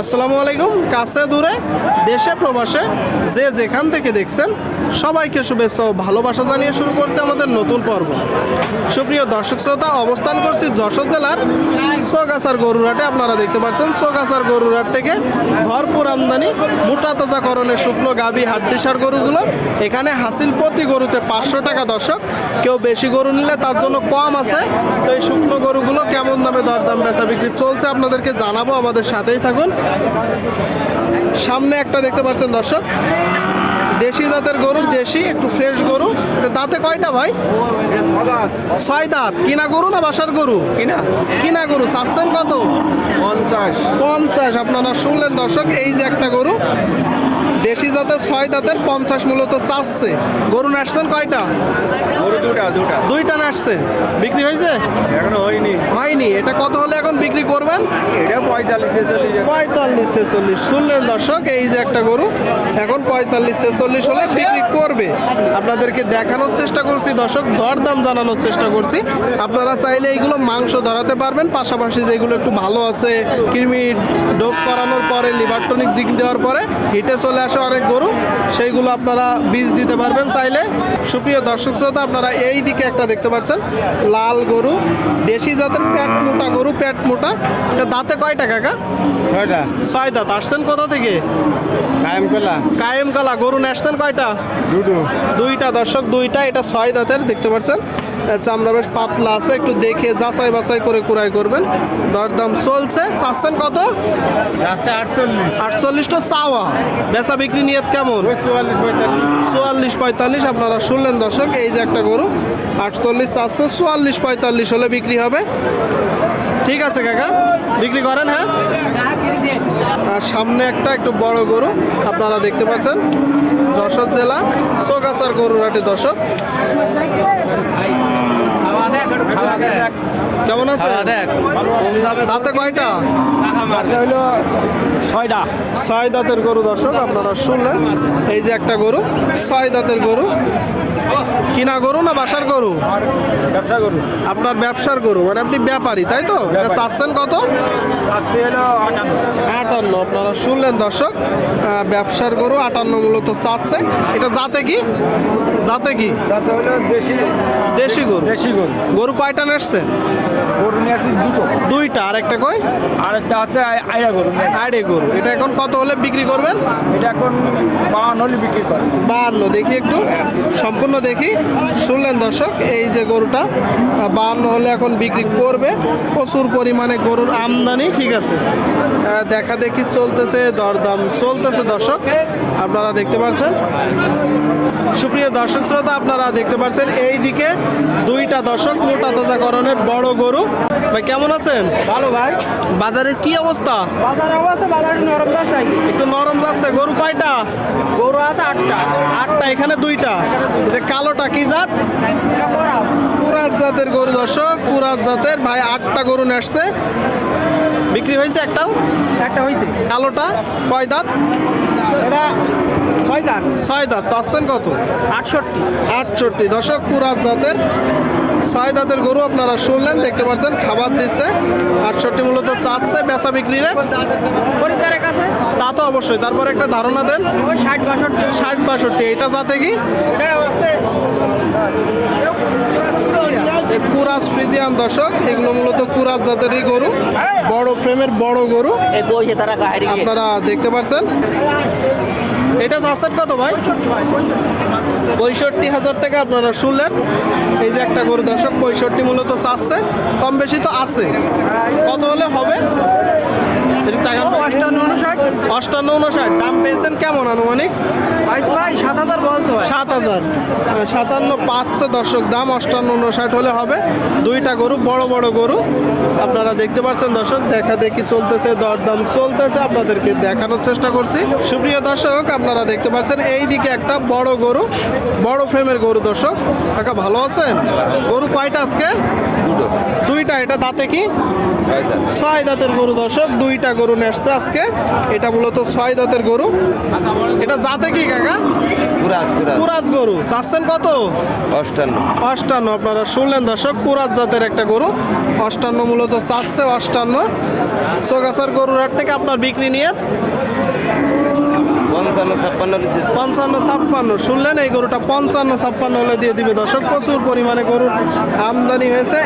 আসসালামু আলাইকুম। কাছে দূরে, দেশে প্রবাসে, যে যেখান থেকে দেখছেন, সবাইকে শুভেচ্ছা ও ভালোবাসা জানিয়ে শুরু করছে আমাদের নতুন পর্ব। সুপ্রিয় দর্শক শ্রোতা, অবস্থান করছি যশোর জেলার সোগাছার গরুরহাটে। আপনারা দেখতে পাচ্ছেন সোগাছার গরুরহাট থেকে ভরপুর আমদানি মোটা তাজাকরণের শুকনো গাবি, হাড্ডিসার গরুগুলো। এখানে হাসিল প্রতি গরুতে পাঁচশো টাকা দর্শক। কেউ বেশি গরু নিলে তার জন্য কম আছে। তো এই শুকনো গরুগুলো কেমন দামে দরদাম বেচা বিক্রি চলছে আপনাদেরকে জানাব। আমাদের সাথেই থাকুন। সামনে একটা দেখতে পাচ্ছেন দর্শক। দেশি জাতের গরু দেশি একটু ফ্রেশ গরু। দাঁতে কয়টা ভাই? ছয় দাঁত। কিনা গরু না বাসার গরু? কিনা। কিনা গরু। চাচ্ছেন কত? পঞ্চাশ। পঞ্চাশ। আপনারা শুনলেন দর্শক এই যে একটা গরু। দেশি জাতের ছয় দাঁতের পঞ্চাশ মূলত চাচ্ছে। গরু নাচছেন কয়টা? গরু দুটা দুটা। দুইটা নাচছে বিক্রি হয়েছে? এখনও হয়নি। হয়নি। এটা কত হলে এখন বিক্রি করবেন? এটা পঁয়তাল্লিশ ছেচল্লিশ পঁয়তাল্লিশ ছেচল্লিশ শুনলেন দর্শক এই যে একটা গরু এখন পঁয়তাল্লিশ ছেচল্লিশ হলে বিক্রি করবে। আপনাদেরকে দেখানোর চেষ্টা করছি দর্শক দরদাম জানানোর চেষ্টা করছি। আপনারা চাইলে এইগুলো মাংস ধরাতে পারবেন পাশাপাশি যেগুলো একটু ভালো আছে কৃমি ডোজ করানোর পরে লিভার টনিক জিং দেওয়ার পরে হিটে চলে আসে অনেক গরু সেইগুলো আপনারা বীজ দিতে পারবেন চাইলে। সুপ্রিয় দর্শক শ্রোতা আপনারা এই দিকে একটা দেখতে পাচ্ছেন লাল গরু দেশি জাতের পেট মোটা গরু পেট মোটা। এটা দাঁতে কয়টা কাকা? ছয়টা। ছয় দাঁত। আসছেন কোথা থেকে? কায়েম করলা কায়েম কালা গরু নেসছেন কয়টা? দুটো। দুইটা। দর্শক দুইটা। এটা ছয় দাঁতের দেখতে পাচ্ছেন। চামড়া বেশ পাতলা আছে একটু দেখে যাচাই বাছাই করে কুড়াই করবেন। দরদাম চলছে। চাচ্ছেন কত? আটচল্লিশ। আটচল্লিশটা চাওয়া। বেচা বিক্রি নিয়ত কেমন? চুয়াল্লিশ পঁয়তাল্লিশ। আপনারা শুনলেন দর্শক এই যে একটা গরু আটচল্লিশ চারশো চুয়াল্লিশ পঁয়তাল্লিশ হলে বিক্রি হবে। ঠিক আছে কাকা বিক্রি করেন হ্যাঁ? আর সামনে একটা একটু বড় গরু আপনারা দেখতে পাচ্ছেন যশোর জেলা সোগাছার গরুর হাটে দর্শক। কেমন আছে? দাঁতে কয়টা? হলো ছয়টা। ছয় দাঁতের গরু দর্শক আপনারা শুনলেন। এই যে একটা গরু ছয় দাঁতের গরু। কিনা গরু না বাসার গরু? ব্যবসা গরু। আপনার ব্যবসার গরু মানে আপনি ব্যাপারী তাই তো? এটা চাচ্ছেন কত? আটান্ন। আটান্ন আপনারা শুনলেন দর্শক। ব্যবসার গরু আটান্ন মূলত চাচ্ছে এটা যাতে কি? যাতে কি? যাতে হলো দেশি দেশি গরু। দেশি গরু। গরু কয়টা নেসছে গরু নিয়ে আসি দুটো। দুইটা আর একটা কই? আর একটা আছে আই- আইয়া গরু আসি। গরু। এটা এখন কত হলে বিক্রি করবেন? এটা এখন বাহান্ন হলে বিক্রি করে বাহান্ন দেখি একটু। সম্পূর্ণ দেখি। শুনলেন দর্শক এই যে গরুটা বাহান্ন হলে এখন বিক্রি করবে। প্রচুর পরিমাণে গরুর আমদানি ঠিক আছে? দেখা দেখি চলতেছে দরদাম চলতেছে দর্শক। আপনারা দেখতে পাচ্ছেন। সুপ্রিয় দর্শক শ্রোতা আপনারা দেখতে পাচ্ছেন এই দিকে দুইটা দর্শক মোটা তাজাকরণের বড় গরু। ভাই কেমন আছেন? ভালো ভাই। বাজারের কি অবস্থা? বাজার অবস্থা বাজার নরম যাচ্ছে। একটু নরম যাচ্ছে। গরু কয়টা? গরু আছে আটটা। আটটা এখানে দুইটা। যে কালোটা কি জাত? পুরাত জাতের গরু দর্শক পুরাত জাতের ভাই আটটা গরু নেসছে। বিক্রি হয়েছে একটাও? একটা হয়েছে। কালোটা কয় দাঁত? এটা ছয় দাঁত চাচ্ছেন কত? আটষট্টি। আটষট্টি। দর্শক পুরাত জাতের ছয় দাঁতের গরু আপনারা শুনলেন দেখতে পাচ্ছেন খাবার দিচ্ছে। আটষট্টি মূলত চাচ্ছে বেচা বিক্রি রে খরিদ্দারের কাছে? তা তো অবশ্যই। তারপর একটা ধারণা দেন। ষাট বাষট্টি। ষাট বাষট্টি এটা যাতে কি? কুরাস ফ্রিজিয়ান দর্শক এগুলো মূলত কুরাস জাতেরই গরু। বড় ফ্রেমের বড় গরু। আপনারা দেখতে পাচ্ছেন। এটা চাচ্ছেন কত ভাই? পঁয়ষট্টি হাজার টাকা আপনারা শুনলেন। এই যে একটা গরু দর্শক, পঁয়ষট্টি মূলত চাচ্ছে, কম বেশি তো আছে। কত হলে হবে? যদি তাকান। অষ্টান্ন উনষাট দাম পেয়েছেন কেমন আনুমানিক? ভাই সাত হাজার বলছে সাত হাজার। সাতান্ন পাঁচশো দর্শক দাম অষ্টান্ন উনষাট হলে হবে। দুইটা গরু বড় বড় গরু। আপনারা দেখতে পাচ্ছেন দর্শক দেখা দেখি চলতেছে দরদাম চলতেছে। আপনাদেরকে দেখানোর চেষ্টা করছি। সুপ্রিয় দর্শক আপনারা দেখতে পাচ্ছেন এই দিকে একটা বড় গরু বড় ফ্রেমের গরু দর্শক। কাকা ভালো আছেন? গরু কয়টা আজকে? দুটো। দুইটা এটা দাঁতে কি? ছয় ছয় দাঁতের গরু দর্শক দুইটা গরু নেসছে আজকে। এটা মূলত ছয় দাঁতের গরু। এটা জাতে কি কাকা? কুরাজ কুরাজ। কুরাজ গরু। চাচ্ছেন কত? অষ্টান্ন। অষ্টান্ন আপনারা শুনলেন দর্শক কুরাজ জাতের একটা গরু। অষ্টান্ন মূলত চাচ্ছে অষ্টান্ন। সোগাছার গরুর হাট থেকে আপনার বিক্রি নিয়ে পঞ্চান্ন ছাপ্পান্ন পঞ্চান্ন ছাপ্পান্ন। শুনলেন এই গরুটা পঞ্চান্ন ছাপ্পান্ন হলে দিয়ে দিবে দর্শক। প্রচুর পরিমাণে গরুর আমদানি হয়েছে।